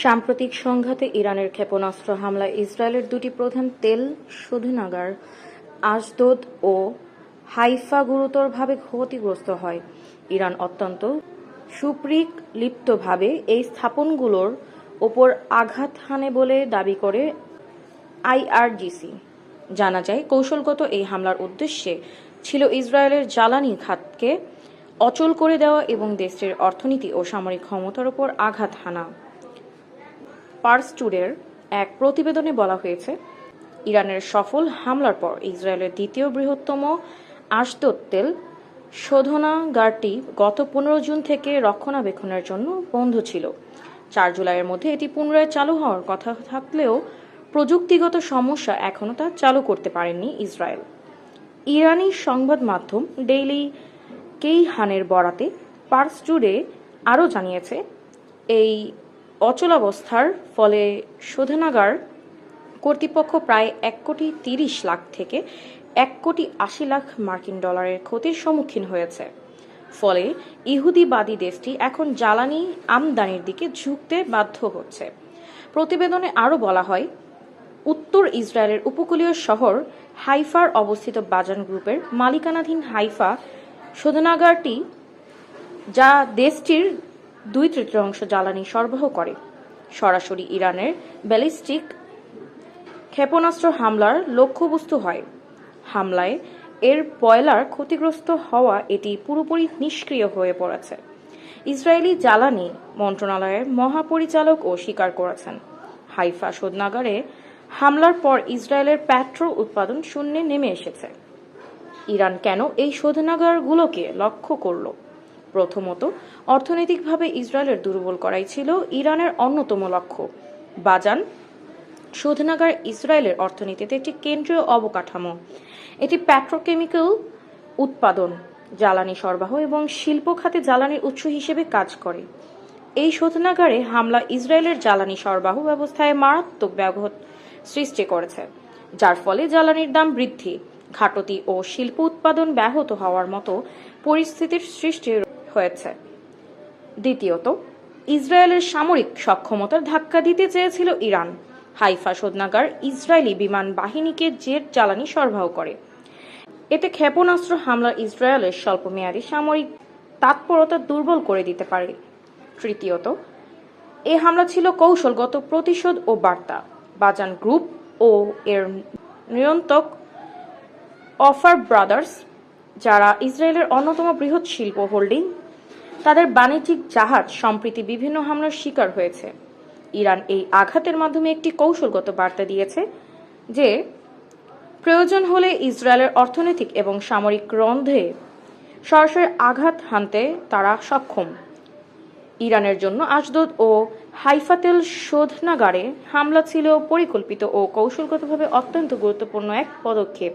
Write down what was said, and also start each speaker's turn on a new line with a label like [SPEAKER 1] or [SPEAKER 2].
[SPEAKER 1] সাম্প্রতিক সংঘাতে ইরানের ক্ষেপণাস্ত্র হামলায় ইসরায়েলের দুটি প্রধান তেল শোধনাগার আশদোদ ও হাইফা গুরুতরভাবে ক্ষতিগ্রস্ত হয়। ইরান অত্যন্ত সুপ্রিক লিপ্তভাবে এই স্থাপনগুলোর ওপর আঘাত হানে বলে দাবি করে আইআরজিসি। জানা যায়, কৌশলগত এই হামলার উদ্দেশ্যে ছিল ইসরায়েলের জ্বালানি খাতকে অচল করে দেওয়া এবং দেশটির অর্থনীতি ও সামরিক ক্ষমতার উপর আঘাত হানা। পার্স টুডের এক প্রতিবেদনে বলা হয়েছে, ইরানের সফল হামলার পর ইসরায়েলের দ্বিতীয় বৃহত্তম আশদোদ শোধনাগারটি গত পনেরো জুন থেকে রক্ষণাবেক্ষণের জন্য বন্ধ ছিল। চার জুলাইয়ের মধ্যে এটি পুনরায় চালু হওয়ার কথা থাকলেও প্রযুক্তিগত সমস্যা এখনও তা চালু করতে পারেনি ইসরায়েল। ইরানি সংবাদ মাধ্যম ডেইলি কেইহানের বরাতে পার্স জুড়ে আরও জানিয়েছে, এই অচলাবস্থার ফলে শোধনাগার কর্তৃপক্ষ প্রায় এক কোটি তিরিশ লাখ থেকে এক কোটি আশি লাখ মার্কিন ডলারের ক্ষতির সম্মুখীন হয়েছে। ফলে ইহুদিবাদী দেশটি এখন জ্বালানি আমদানির দিকে ঝুঁকতে বাধ্য হচ্ছে। প্রতিবেদনে আরও বলা হয়, উত্তর ইসরায়েলের উপকূলীয় শহর হাইফার অবস্থিত বাজান গ্রুপের মালিকানাধীন হাইফা শোধনাগারটি, যা দেশটির দুই তৃতীয়াংশ জ্বালানি সরবরাহ করে। সরাসরি ইরানের ব্যালিস্টিক ক্ষেপণাস্ত্র হামলার লক্ষ্যবস্তু হয়। হামলায় এর বয়লার ক্ষতিগ্রস্ত হওয়া এটি পুরোপুরি নিষ্ক্রিয় হয়ে পড়েছে। ইসরায়েলি জ্বালানি মন্ত্রণালয়ের মহাপরিচালক ও স্বীকার করেছেন। হাইফা শোধনাগারে হামলার পর ইসরায়েলের পেট্রোল উৎপাদন শূন্যে নেমে এসেছে। ইরান কেন এই শোধনাগারগুলোকে লক্ষ্য করল? প্রথমত, অর্থনৈতিকভাবে ইসরায়েলের দুর্বল করাই ছিল ইরানের অন্যতম লক্ষ্য। বাজান, শোধনাগার ইসরায়েলের অর্থনীতিতে একটি কেন্দ্রীয় অবকাঠামো। এটি পেট্রোকেমিক্যাল উৎপাদন, জ্বালানি সরবরাহ এবং শিল্প খাতে জ্বালানির উৎস হিসেবে কাজ করে। এই শোধনাগারে হামলা ইসরায়েলের জ্বালানি সরবরাহ ব্যবস্থায় মারাত্মক ব্যাঘাত সৃষ্টি করেছে, যার ফলে জ্বালানির দাম বৃদ্ধি, ঘাটতি ও শিল্প উৎপাদন ব্যাহত হওয়ার মতো পরিস্থিতির সৃষ্টি হয়েছে। দ্বিতীয়ত, ইসরায়েলের সামরিক সক্ষমতার ধাক্কা দিতে চেয়েছিল ইরান। হাইফা শোধনাগার ইসরায়েলি বিমান বাহিনীকে জেট জ্বালানি সরবরাহ করে। এতে ক্ষেপণাস্ত্র হামলা ইসরায়েলের স্বল্পমেয়াদী সামরিক তৎপরতা দুর্বল করে দিতে পারে। তৃতীয়ত, এ হামলা ছিল কৌশলগত প্রতিশোধ ও বার্তা। বাজান গ্রুপ ও এর নিয়ন্ত্রক অফার ব্রাদার্স, যারা ইসরায়েলের অন্যতম বৃহৎ শিল্প হোল্ডিং তাদের বাণিজ্যিক জাহাজ সম্প্রতি বিভিন্ন হামলার শিকার হয়েছে। ইরান এই আঘাতের মাধ্যমে একটি কৌশলগত বার্তা দিয়েছে যে, প্রয়োজন হলে ইসরায়েলের অর্থনৈতিক এবং সামরিক রন্ধে সরাসরি আঘাত হানতে তারা সক্ষম। ইরানের জন্য আশদোদ ও হাইফাতেল শোধনাগারে হামলা ছিল পরিকল্পিত ও কৌশলগতভাবে অত্যন্ত গুরুত্বপূর্ণ এক পদক্ষেপ।